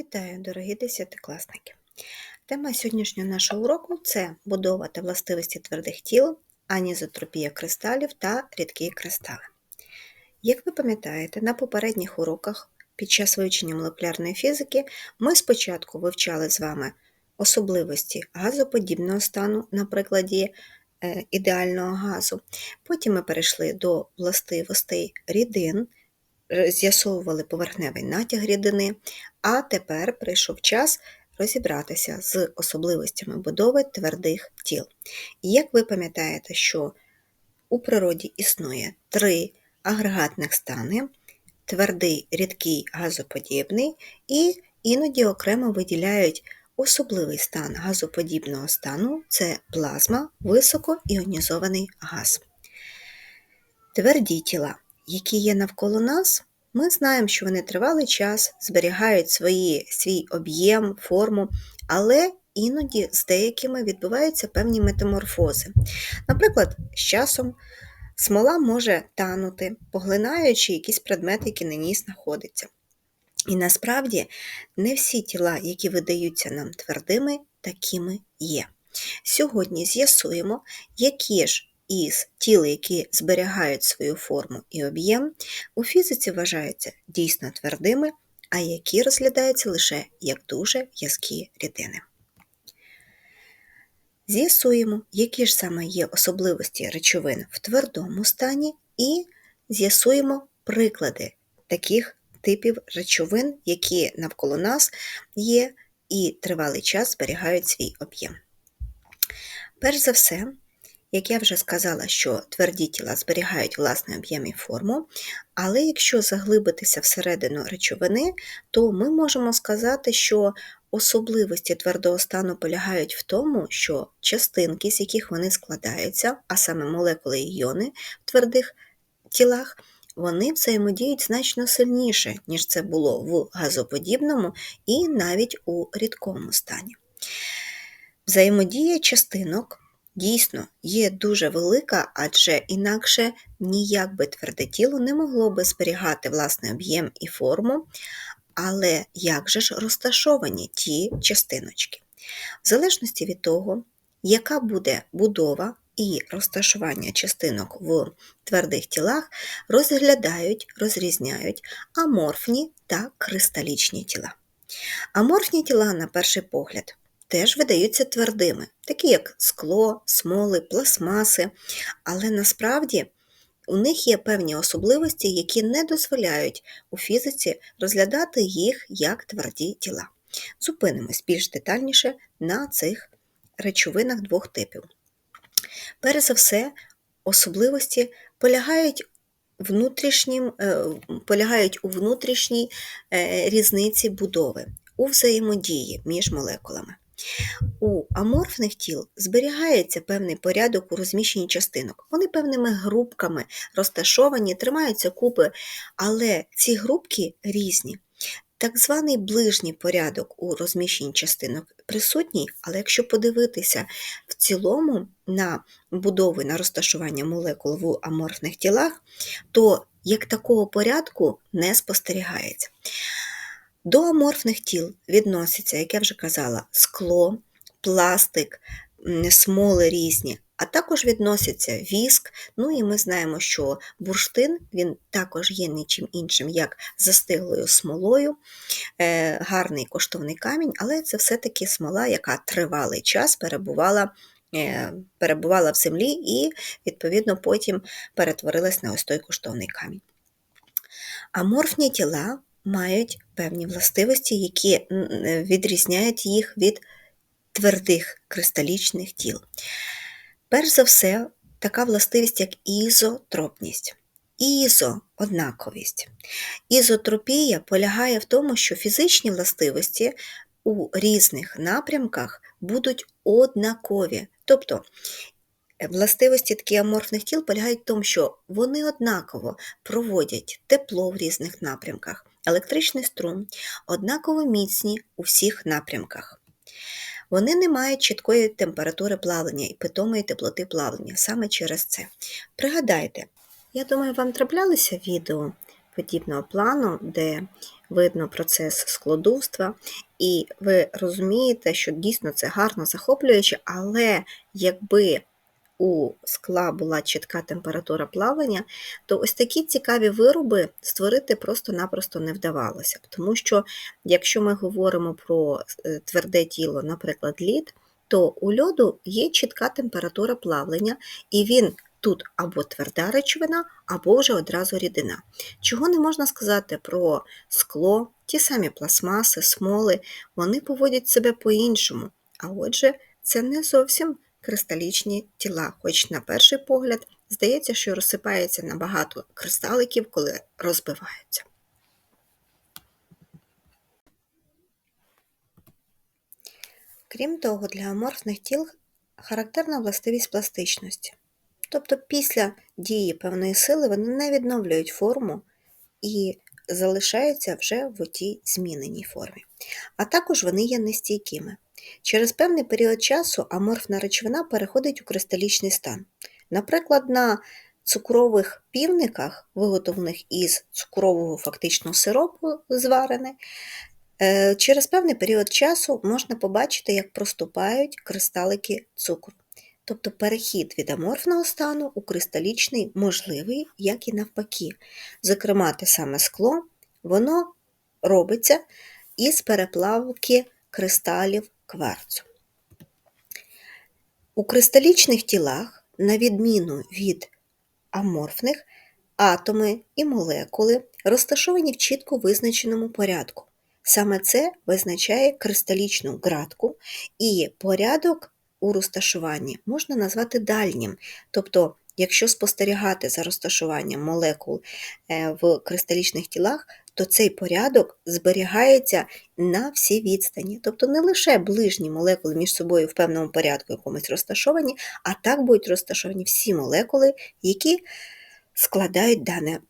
Вітаю, дорогі десятикласники! Тема сьогоднішнього нашого уроку це будова та властивості твердих тіл, анізотропія кристалів та рідкі кристали. Як ви пам'ятаєте, на попередніх уроках під час вивчення молекулярної фізики ми спочатку вивчали з вами особливості газоподібного стану на прикладі е, ідеального газу. Потім ми перейшли до властивостей рідин, з'ясовували поверхневий натяг рідини, а тепер прийшов час розібратися з особливостями будови твердих тіл. І як ви пам'ятаєте, що у природі існує три агрегатних стани: твердий, рідкий, газоподібний, і іноді окремо виділяють особливий стан газоподібного стану це плазма, високоіонізований газ. Тверді тіла, які є навколо нас, ми знаємо, що вони тривалий час зберігають свої, свій об'єм, форму, але іноді з деякими відбуваються певні метаморфози. Наприклад, з часом смола може танути, поглинаючи якісь предмети, які на ній знаходяться. І насправді не всі тіла, які видаються нам твердими, такими є. Сьогодні з'ясуємо, які ж із тіл, які зберігають свою форму і об'єм, у фізиці вважаються дійсно твердими, а які розглядаються лише як дуже в'язкі рідини. З'ясуємо, які ж саме є особливості речовин в твердому стані, і з'ясуємо приклади таких типів речовин, які навколо нас є і тривалий час зберігають свій об'єм. Перш за все, як я вже сказала, що тверді тіла зберігають власний об'єм і форму, але якщо заглибитися всередину речовини, то ми можемо сказати, що особливості твердого стану полягають в тому, що частинки, з яких вони складаються, а саме молекули і іони в твердих тілах, вони взаємодіють значно сильніше, ніж це було в газоподібному і навіть у рідкому стані. Взаємодія частинок дійсно є дуже велика, адже інакше ніяк би тверде тіло не могло би зберігати власний об'єм і форму, але як же ж розташовані ті частиночки? В залежності від того, яка буде будова і розташування частинок в твердих тілах, розглядають, розрізняють аморфні та кристалічні тіла. Аморфні тіла, на перший погляд, теж видаються твердими, такі як скло, смоли, пластмаси, але насправді у них є певні особливості, які не дозволяють у фізиці розглядати їх як тверді тіла. Зупинимось більш детальніше на цих речовинах двох типів. Перш за все, особливості полягають внутрішнім, е, полягають у внутрішній е, різниці будови, у взаємодії між молекулами. У аморфних тіл зберігається певний порядок у розміщенні частинок. Вони певними групками розташовані, тримаються купи, але ці групки різні. Так званий ближній порядок у розміщенні частинок присутній, але якщо подивитися в цілому на будови на розташування молекул в аморфних тілах, то як такого порядку не спостерігається. До аморфних тіл відносяться, як я вже казала, скло, пластик, смоли різні, а також відносяться віск. Ну і ми знаємо, що бурштин він також є нічим іншим, як застиглою смолою, е, гарний коштовний камінь, але це все-таки смола, яка тривалий час перебувала. Е, перебувала в землі і, відповідно, потім перетворилась на ось той коштовний камінь. Аморфні тіла мають певні властивості, які відрізняють їх від твердих кристалічних тіл. Перш за все, така властивість, як ізотропність. Ізо. Ізотропія полягає в тому, що фізичні властивості у різних напрямках будуть однакові. Тобто властивості таких аморфних тіл полягають в тому, що вони однаково проводять тепло в різних напрямках, електричний струм, однаково міцні у всіх напрямках. Вони не мають чіткої температури плавлення і питомої теплоти плавлення саме через це. Пригадайте, я думаю, вам траплялися відео подібного плану, де видно процес складовства, і ви розумієте, що дійсно це гарно захоплююче, але якби у скла була чітка температура плавлення, то ось такі цікаві вироби створити просто-напросто не вдавалося. Тому що, якщо ми говоримо про е, тверде тіло, наприклад, лід, то у льоду є чітка температура плавлення, і він тут або тверда речовина, або вже одразу рідина. Чого не можна сказати про скло, ті самі пластмаси, смоли, вони поводять себе по-іншому. А отже, це не зовсім кристалічні тіла, хоч на перший погляд здається, що розсипається на багато кристаликів, коли розбиваються. Крім того, для аморфних тіл характерна властивість пластичності. Тобто після дії певної сили вони не відновлюють форму і залишаються вже в тій зміненій формі. А також вони є нестійкими. Через певний період часу аморфна речовина переходить у кристалічний стан. Наприклад, на цукрових півниках, виготовлених із цукрового фактично сиропу зварене, е, через певний період часу можна побачити, як проступають кристалики цукру. Тобто перехід від аморфного стану у кристалічний можливий, як і навпаки. Зокрема, те саме скло, воно робиться із переплавки кристалів кварцу. У кристалічних тілах, на відміну від аморфних, атоми і молекули розташовані в чітко визначеному порядку. Саме це визначає кристалічну градку і порядок у розташуванні можна назвати дальнім. Тобто, якщо спостерігати за розташуванням молекул е, в кристалічних тілах, то цей порядок зберігається на всі відстані. Тобто не лише ближні молекули між собою в певному порядку якомусь розташовані, а так будуть розташовані всі молекули, які складають дане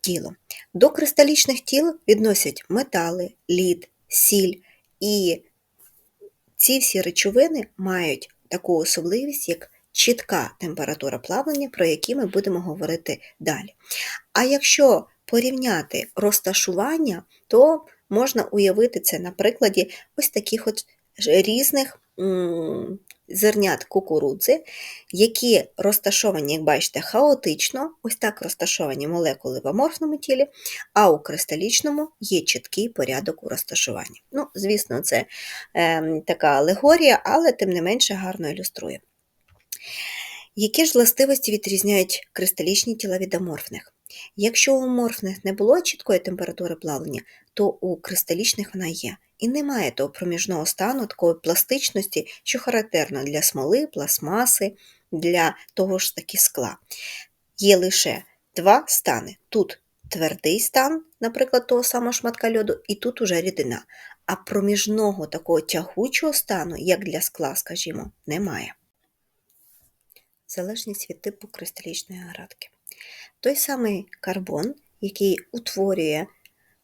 тіло. До кристалічних тіл відносять метали, лід, сіль і ці всі речовини мають таку особливість, як чітка температура плавлення, про які ми будемо говорити далі. А якщо порівняти розташування, то можна уявити це на прикладі ось таких от різних зернят кукурудзи, які розташовані, як бачите, хаотично, ось так розташовані молекули в аморфному тілі, а у кристалічному є чіткий порядок у розташуванні. Ну, Звісно, це е, така алегорія, але тим не менше гарно ілюструє. Які ж властивості відрізняють кристалічні тіла від аморфних? Якщо у аморфних не було чіткої температури плавлення, то у кристалічних вона є. І немає того проміжного стану, такої пластичності, що характерно для смоли, пластмаси, для того ж таки скла. Є лише два стани. Тут твердий стан, наприклад, того самого шматка льоду, і тут уже рідина. А проміжного такого тягучого стану, як для скла, скажімо, немає. Залежність від типу кристалічної градки. Той самий карбон, який утворює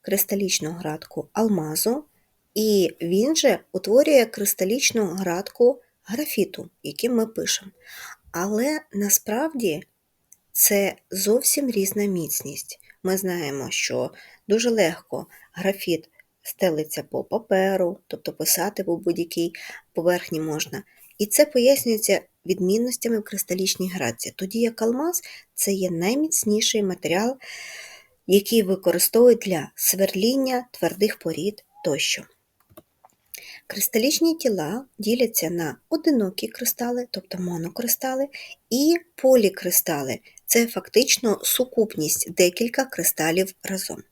кристалічну градку алмазу, і він же утворює кристалічну градку графіту, яким ми пишемо. Але насправді це зовсім різна міцність. Ми знаємо, що дуже легко графіт стелиться по паперу, тобто писати в будь-якій поверхні можна. І це пояснюється відмінностями в кристалічній градці. Тоді як алмаз це є найміцніший матеріал, який використовують для сверління твердих порід тощо. Кристалічні тіла діляться на одинокі кристали, тобто монокристали, і полікристали це фактично сукупність декілька кристалів разом.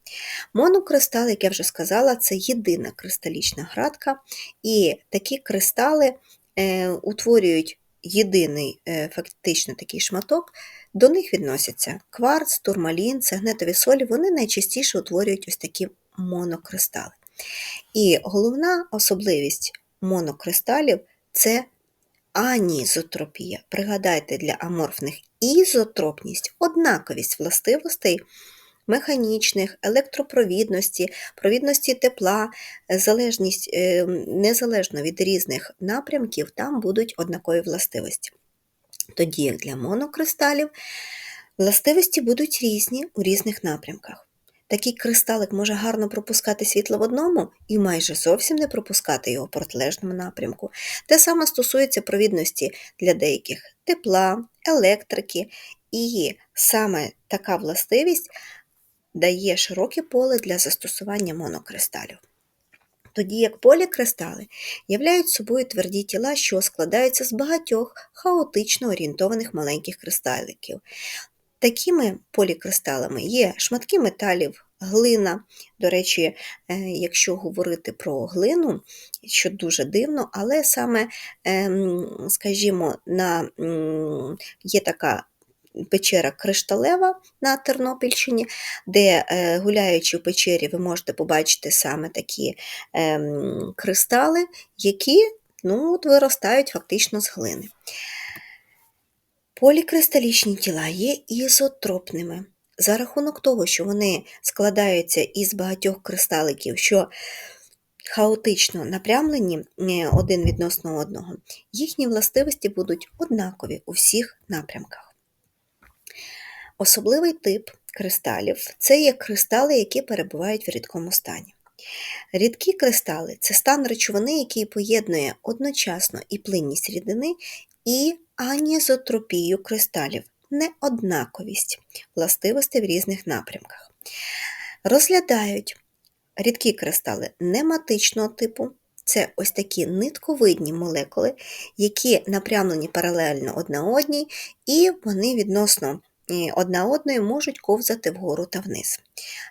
Монокристал, як я вже сказала, це єдина кристалічна градка, і такі кристали е, утворюють єдиний е, фактично такий шматок. До них відносяться кварц, турмалін, сегнетові солі, вони найчастіше утворюють ось такі монокристали. І головна особливість монокристалів це анізотропія. Пригадайте, для аморфних ізотропність, однаковість властивостей механічних, електропровідності, провідності тепла, залежність, е, незалежно від різних напрямків, там будуть однакові властивості. Тоді, як для монокристалів, властивості будуть різні у різних напрямках. Такий кристалик може гарно пропускати світло в одному і майже зовсім не пропускати його в протилежному напрямку. Те саме стосується провідності для деяких тепла, електрики, і саме така властивість дає широке поле для застосування монокристалів. Тоді як полікристали являють собою тверді тіла, що складаються з багатьох хаотично орієнтованих маленьких кристаликів. Такими полікристалами є шматки металів, глина. До речі, е, якщо говорити про глину, що дуже дивно, але саме, ем, скажімо, на, є така печера Кришталева на Тернопільщині, де, е, гуляючи в печері, ви можете побачити саме такі ем, кристали, які ну, от виростають фактично з глини. Полікристалічні тіла є ізотропними. За рахунок того, що вони складаються із багатьох кристаликів, що хаотично напрямлені е, один відносно одного, їхні властивості будуть однакові у всіх напрямках. Особливий тип кристалів це є кристали, які перебувають в рідкому стані. Рідкі кристали це стан речовини, який поєднує одночасно і плинність рідини, і анізотропію кристалів, неоднаковість властивостей в різних напрямках. Розглядають рідкі кристали нематичного типу. Це ось такі нитковидні молекули, які напрямлені паралельно одна одній, і вони відносно одна одної можуть ковзати вгору та вниз.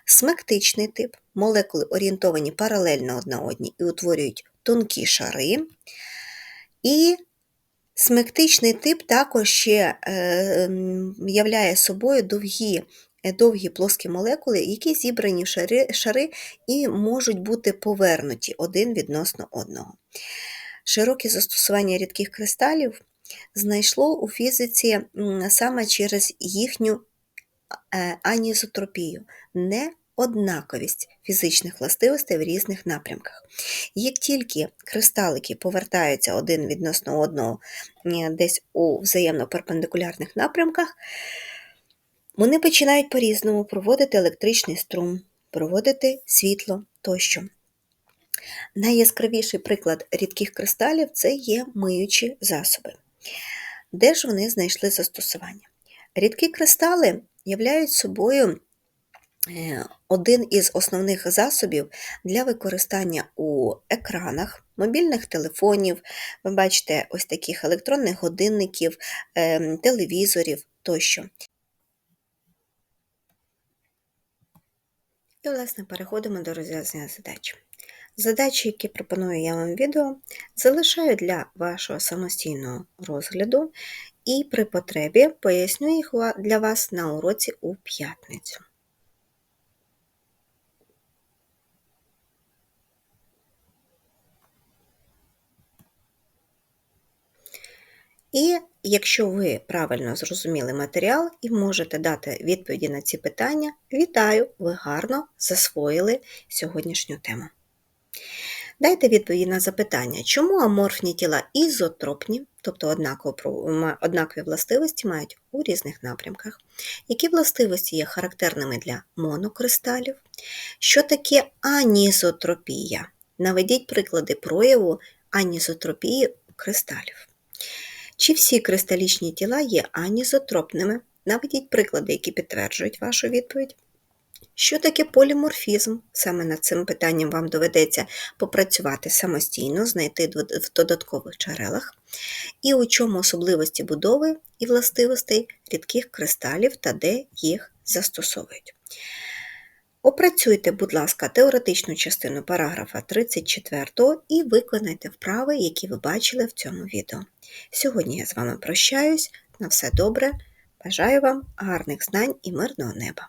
Смектичний тип молекули орієнтовані паралельно одна одній і утворюють тонкі шари. І смектичний тип також ще е, являє собою довгі е, довгі плоскі молекули, які зібрані в шари, шари і можуть бути повернуті один відносно одного. Широке застосування рідких кристалів знайшло у фізиці саме через їхню е, анізотропію, неоднаковість фізичних властивостей в різних напрямках. Як тільки кристалики повертаються один відносно одного десь у взаємно перпендикулярних напрямках, вони починають по-різному проводити електричний струм, проводити світло тощо. Найяскравіший приклад рідких кристалів це є миючі засоби. Де ж вони знайшли застосування? Рідкі кристали являють собою е, один із основних засобів для використання у екранах, мобільних телефонів, ви бачите, ось таких електронних годинників, ем, телевізорів тощо. І, власне, переходимо до розв'язання задач. Задачі, які пропоную я вам відео, залишаю для вашого самостійного розгляду і при потребі поясню їх для вас на уроці у п'ятницю. І якщо ви правильно зрозуміли матеріал і можете дати відповіді на ці питання, вітаю! Ви гарно засвоїли сьогоднішню тему. Дайте відповіді на запитання, чому аморфні тіла ізотропні, тобто однакові властивості мають у різних напрямках, які властивості є характерними для монокристалів, що таке анізотропія? Наведіть приклади прояву анізотропії кристалів. Чи всі кристалічні тіла є анізотропними? Наведіть приклади, які підтверджують вашу відповідь. Що таке поліморфізм? Саме над цим питанням вам доведеться попрацювати самостійно, знайти в додаткових джерелах, і у чому особливості будови і властивостей рідких кристалів та де їх застосовують. Опрацюйте, будь ласка, теоретичну частину параграфа 34 і виконайте вправи, які ви бачили в цьому відео. Сьогодні я з вами прощаюсь. На все добре. Бажаю вам гарних знань і мирного неба!